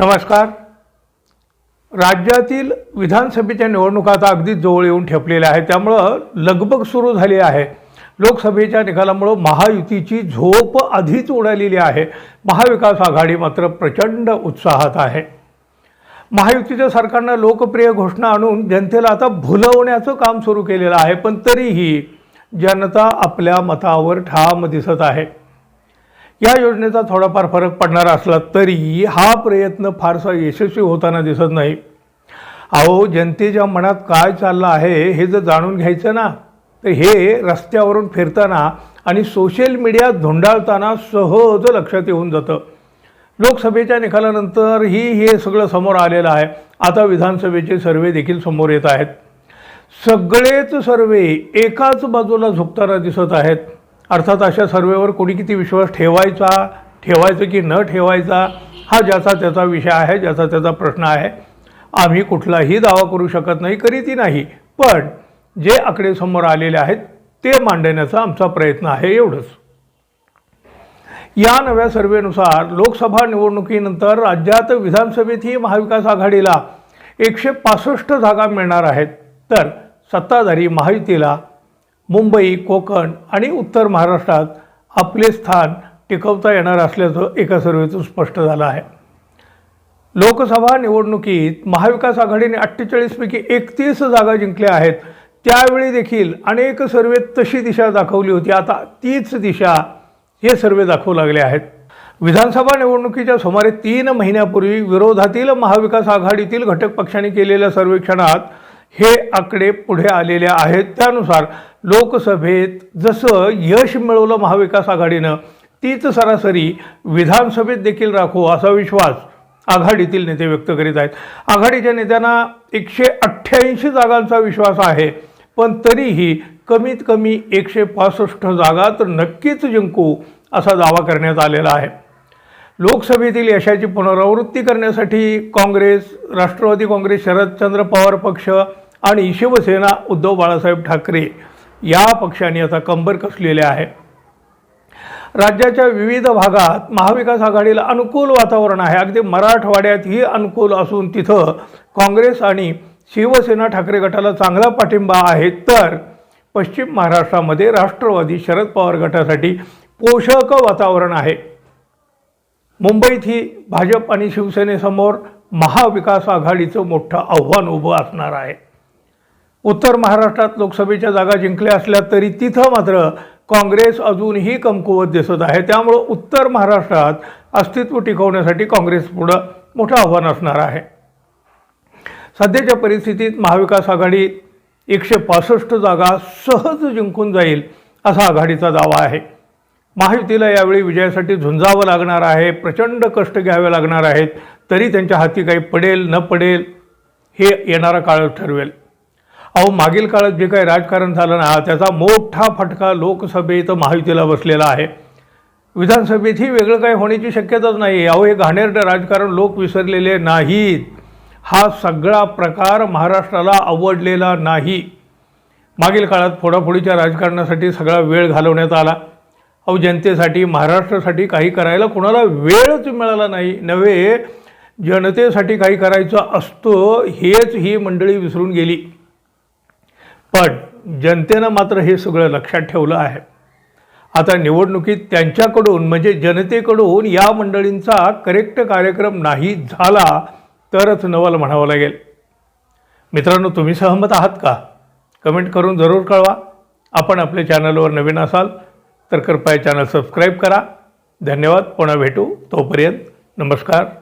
नमस्कार. राज्यातील विधानसभेच्या निवडणुका आता अगदी जवळ येऊन ठेपलेल्या आहेत. त्यामुळं लगबग सुरू झाली आहे. लोकसभेच्या निकालामुळं महायुतीची झोप आधीच उडालेली आहे. महाविकास आघाडी मात्र प्रचंड उत्साहात आहे. महायुतीच्या सरकारनं लोकप्रिय घोषणा आणून जनतेला आता भुलवण्याचं काम सुरू केलेलं आहे. पण तरीही जनता आपल्या मतावर ठाम दिसत आहे. या योजनेचा थोडाफार फरक पडणार असला तरी हा प्रयत्न फारसा यशस्वी होताना दिसत नाही. अहो जनतेच्या मनात काय चाललं आहे हे जर जाणून घ्यायचं ना तर हे रस्त्यावरून फिरताना आणि सोशल मीडियात धुंडाळताना सहज लक्षात येऊन जातं. लोकसभेच्या निकालानंतरही हे सगळं समोर आलेलं आहे. आता विधानसभेचे सर्वे देखील समोर येत आहेत. सगळेच सर्वे एकाच बाजूला झुकताना दिसत आहेत. अर्थात अशा सर्वेवर कोणी किती विश्वास ठेवायचा ठेवायचं की न ठेवायचा हा ज्याचा त्याचा विषय आहे ज्याचा त्याचा प्रश्न आहे. आम्ही कुठलाही दावा करू शकत नाही करीती नाही पण जे आकडे समोर आलेले आहेत ते मांडण्याचा आमचा प्रयत्न आहे एवढंच. या नव्या सर्वेनुसार लोकसभा निवडणुकीनंतर राज्यात विधानसभेतही महाविकास आघाडीला एकशे पासष्ट जागा मिळणार आहेत. तर सत्ताधारी महायुतीला मुंबई कोकण आणि उत्तर महाराष्ट्रात आपले स्थान टिकवता येणार असल्याचं एका सर्वेतून स्पष्ट झालं आहे. लोकसभा निवडणुकीत महाविकास आघाडीने अठ्ठेचाळीसपैकी एकतीस जागा जिंकल्या आहेत. त्यावेळी देखील अनेक सर्वेत तशी दिशा दाखवली होती. आता तीच दिशा हे सर्वे दाखवू लागले आहेत. विधानसभा निवडणुकीच्या सुमारे तीन महिन्यापूर्वी विरोधातील महाविकास आघाडीतील घटक पक्षांनी केलेल्या सर्वेक्षणात हे आकडे पुढे आलेले आहेत. त्यानुसार लोकसभेत जसं यश मिळवलं महाविकास आघाडीनं तीच सरासरी विधानसभेत देखील राखू असा विश्वास आघाडीतील नेते व्यक्त करीत आहेत. आघाडीच्या नेत्यांना एकशे अठ्ठ्याऐंशी जागांचा विश्वास आहे पण तरीही कमीत कमी एकशे पासष्ट जागा तर नक्कीच जिंकू असा दावा करण्यात आलेला आहे. लोकसभेतील यशाची पुनरावृत्ती करण्यासाठी काँग्रेस राष्ट्रवादी काँग्रेस शरदचंद्र पवार पक्ष आणि शिवसेना उद्धव बाळासाहेब ठाकरे या पक्षांनी आता कंबर कसलेले आहे. राज्याच्या विविध भागात महाविकास आघाडीला अनुकूल वातावरण आहे. अगदी मराठवाड्यातही अनुकूल असून तिथं काँग्रेस आणि शिवसेना ठाकरे गटाला चांगला पाठिंबा आहे. तर पश्चिम महाराष्ट्रामध्ये राष्ट्रवादी शरद पवार गटासाठी पोषक वातावरण आहे. मुंबईतही भाजप आणि शिवसेनेसमोर महाविकास आघाडीचं मोठं आव्हान उभं असणार आहे. उत्तर महाराष्ट्रात लोकसभेच्या जागा जिंकल्या असल्या तरी तिथं मात्र काँग्रेस अजूनही कमकुवत दिसत आहे. त्यामुळं उत्तर महाराष्ट्रात अस्तित्व टिकवण्यासाठी काँग्रेस पुढं मोठं आव्हान असणार आहे. सध्याच्या परिस्थितीत महाविकास आघाडी एकशे पासष्ट जागा सहज जिंकून जाईल असा आघाडीचा दावा आहे. महायुतीला यावेळी विजयासाठी झुंजावं लागणार आहे प्रचंड कष्ट घ्यावे लागणार आहेत तरी त्यांच्या हाती काही पडेल न पडेल हे येणारा काळ ठरवेल. अहो मागील काळात जे काही राजकारण झालं ना त्याचा मोठा फटका लोकसभेत महायुतीला बसलेला आहे. विधानसभेतही वेगळं काही होण्याची शक्यताच नाही अहो हे घाणेरडं राजकारण लोक विसरलेले नाहीत. हा सगळा प्रकार महाराष्ट्राला आवडलेला नाही. मागील काळात फोडाफोडीच्या राजकारणासाठी सगळा वेळ घालवण्यात आला. अहो जनतेसाठी महाराष्ट्रासाठी काही करायला कोणाला वेळच मिळाला नाही. नव्हे जनतेसाठी काही करायचं असतं हेच ही मंडळी विसरून गेली. पण जनतेनं मात्र हे सगळं लक्षात ठेवलं आहे. आता निवडणुकीत त्यांच्याकडून म्हणजे जनतेकडून या मंडळींचा करेक्ट कार्यक्रम नाही झाला तरच नवल म्हणावं लागेल. मित्रांनो तुम्ही सहमत आहात का? कमेंट करून जरूर कळवा. आपण आपल्या चॅनलवर नवीन असाल तर कृपया चॅनल सबस्क्राईब करा. धन्यवाद. पुन्हा भेटू तोपर्यंत. नमस्कार.